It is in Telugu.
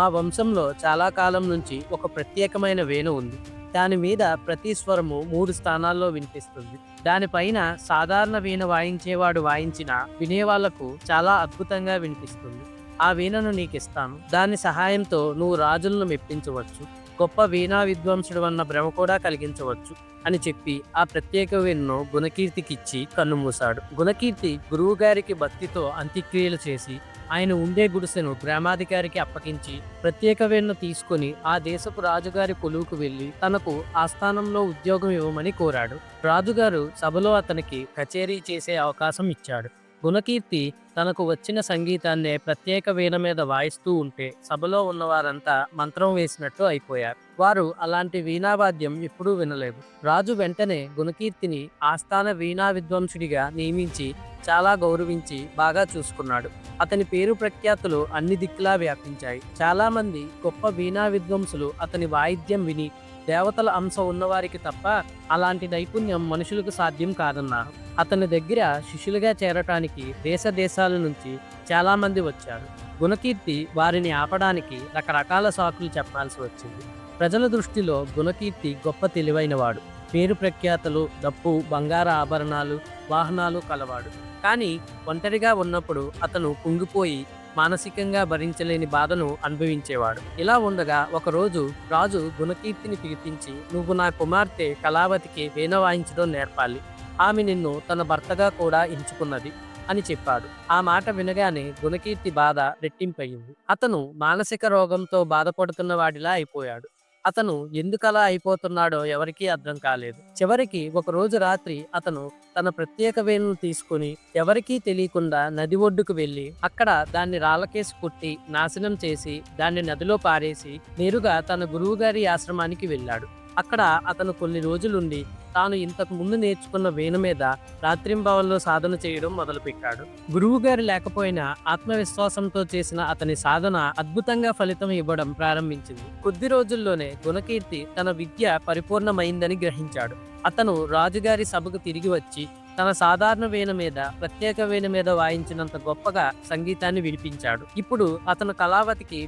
మా వంశంలో చాలా కాలం నుంచి ఒక ప్రత్యేకమైన వేణు ఉంది. దాని మీద ప్రతి స్వరము మూడు స్థానాల్లో వినిపిస్తుంది. దానిపైన సాధారణ వీణ వాయించేవాడు వాయించిన వినేవాళ్ళకు చాలా అద్భుతంగా వినిపిస్తుంది. ఆ వీణను నీకు ఇస్తాను దాని సహాయంతో నువ్వు రాజులను మెప్పించవచ్చు. గొప్ప వీణా విద్వాంసుడు అన్న భ్రమ కూడా కలిగించవచ్చు అని చెప్పి ఆ ప్రత్యేక వీణను గుణకీర్తికిచ్చి కన్నుమూశాడు గుణకీర్తి గురువుగారికి భక్తితో అంత్యక్రియలు చేసి ఆయన ఉండే గుడిసెను గ్రామాధికారికి అప్పగించి ప్రత్యేక వీణను తీసుకొని ఆ దేశపు రాజుగారి కొలువుకు వెళ్ళి తనకు ఆ స్థానంలో ఉద్యోగం ఇవ్వమని కోరాడు. రాజుగారు సభలో అతనికి కచేరీ చేసే అవకాశం ఇచ్చాడు. గుణకీర్తి తనకు వచ్చిన సంగీతాన్నే ప్రత్యేక వీణ మీద వాయిస్తూ ఉంటే సభలో ఉన్నవారంతా మంత్రం వేసినట్టు అయిపోయారు. వారు అలాంటి వీణావాద్యం ఎప్పుడూ వినలేదు. రాజు వెంటనే గుణకీర్తిని ఆస్థాన వీణా విద్వాంసుడిగా నియమించి చాలా గౌరవించి బాగా చూసుకున్నాడు. అతని పేరు ప్రఖ్యాతులు అన్ని దిక్కులా వ్యాపించాయి. చాలా మంది గొప్ప వీణా విద్వాంసులు అతని వాయిద్యం విని దేవతల అంశం ఉన్నవారికి తప్ప అలాంటి నైపుణ్యం మనుషులకు సాధ్యం కాదన్నారు అతని దగ్గర శిష్యులుగా చేరటానికి దేశ దేశాల నుంచి చాలామంది వచ్చారు. గుణకీర్తి వారిని ఆపడానికి రకరకాల సాకులు చెప్పాల్సి వచ్చింది. ప్రజల దృష్టిలో గుణకీర్తి గొప్ప తెలివైనవాడు. పేరు ప్రఖ్యాతలు డప్పు బంగార ఆభరణాలు వాహనాలు కలవాడు. కానీ ఒంటరిగా ఉన్నప్పుడు అతను కుంగిపోయి మానసికంగా భరించలేని బాధను అనుభవించేవాడు. ఇలా ఉండగా ఒకరోజు రాజు గుణకీర్తిని పిలిపించి నువ్వు నా కుమార్తె కళావతికి వీణ వాయించడం నేర్పాలి. ఆమె నిన్ను తన భర్తగా కూడా ఎంచుకున్నది అని చెప్పాడు. ఆ మాట వినగానే గుణకీర్తి బాధ రెట్టింపయింది. అతను మానసిక రోగంతో బాధపడుతున్న వాడిలా అయిపోయాడు. అతను ఎందుకలా అయిపోతున్నాడో ఎవరికీ అర్థం కాలేదు. చివరికి ఒక రోజు రాత్రి అతను తన ప్రత్యేక వేణును తీసుకుని ఎవరికీ తెలియకుండా నది ఒడ్డుకు వెళ్ళి అక్కడ దాన్ని రాళ్ళకేసి కుట్టి నాశనం చేసి దాన్ని నదిలో పారేసి నేరుగా తన గురువుగారి ఆశ్రమానికి వెళ్ళాడు. అక్కడ అతను కొన్ని రోజులుండి తాను ఇంతకు ముందు నేర్చుకున్న వీణ మీద రాత్రింబవల్లో సాధన చేయడం మొదలుపెట్టాడు. గురువు గారు లేకపోయినా ఆత్మవిశ్వాసంతో చేసిన అతని సాధన అద్భుతంగా ఫలితం ఇవ్వడం ప్రారంభించింది. కొద్ది రోజుల్లోనే గుణకీర్తి తన విద్య పరిపూర్ణమైందని గ్రహించాడు. అతను రాజుగారి సభకు తిరిగి వచ్చి తన సాధారణ వీణ మీద ప్రత్యేక వీణ మీద వాయించినంత గొప్పగా సంగీతాన్ని వినిపించాడు. ఇప్పుడు అతను కళావతికి